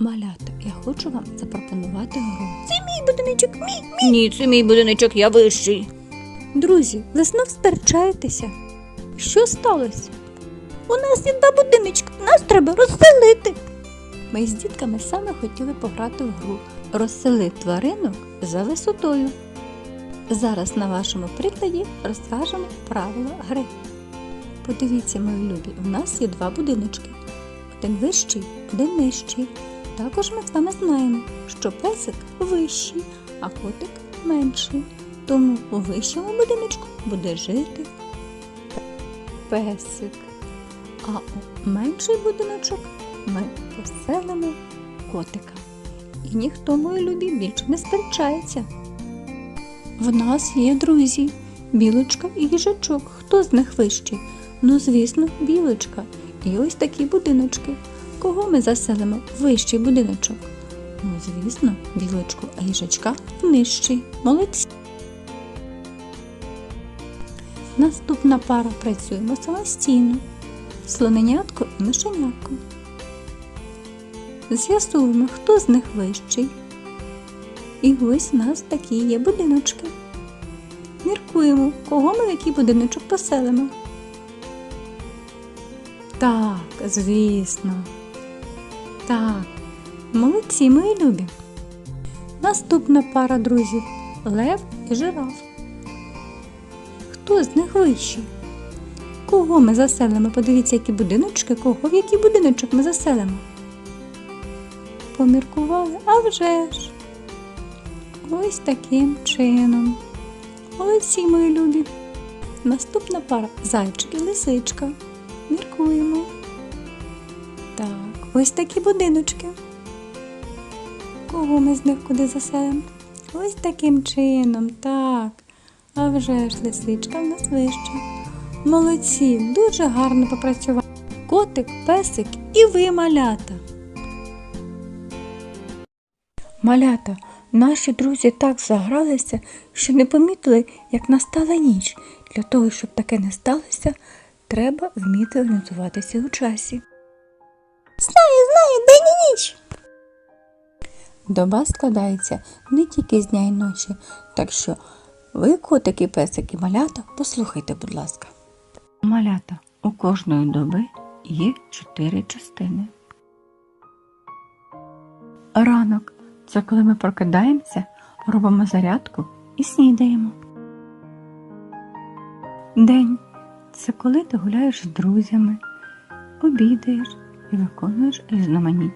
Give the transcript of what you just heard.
Малята, я хочу вам запропонувати гру. Це мій будиночок, мій. Ні, це мій будиночок, я вищий. Друзі, ви знов сперечаєтеся? Що сталося? У нас є два будиночки, нас треба розселити. Ми з дітками саме хотіли пограти в гру Розсели тваринок за висотою. Зараз на вашому прикладі розкажемо правила гри. Подивіться, мої любі, у нас є два будиночки. Один вищий, один нижчий. Також ми з вами знаємо, що песик вищий, а котик менший. Тому у вищому будиночку буде жити песик. А у менший будиночок ми поселимо котика. І ніхто, мої любі, більше не сперечається. В нас є друзі, білочка і їжачок. Хто з них вищий? Ну, звісно, білочка. І ось такі будиночки. Кого ми заселимо в вищий будиночок? Ну, звісно, білочку, їжачка в нижчий. Молодці. Наступна пара працюємо самостійно. Слоненятко і мишенятко. З'ясуємо, хто з них вищий. І ось у нас такі є будиночки. Міркуємо, кого ми в який будиночок поселимо. Так, звісно. Так, молодці, мої любі. Наступна пара друзів лев і жираф. Хто з них вищий? Кого ми заселимо? Подивіться, які будиночки, кого в який будиночок ми заселимо. Поміркували, а вже ж. Ось таким чином. Молодці, мої любі. Наступна пара зайчик і лисичка. Міркуємо. Так, ось такі будиночки. Кого ми з них куди заселимо? Ось таким чином, так. А вже ж лисичка в нас вища. Молодці, дуже гарно попрацювали. Котик, песик і ви малята. Малята, наші друзі так загралися, що не помітили, як настала ніч. Для того, щоб таке не сталося, треба вміти орієнтуватися у часі. Знаю, знаю, день і ніч. Доба складається не тільки з дня і ночі, так що ви, котики, песики, малята, послухайте, будь ласка. Малята, у кожної доби є чотири частини. Ранок це коли ми прокидаємося, робимо зарядку і снідаємо. День це коли ти гуляєш з друзями, обідаєш і виконуєш різноманітні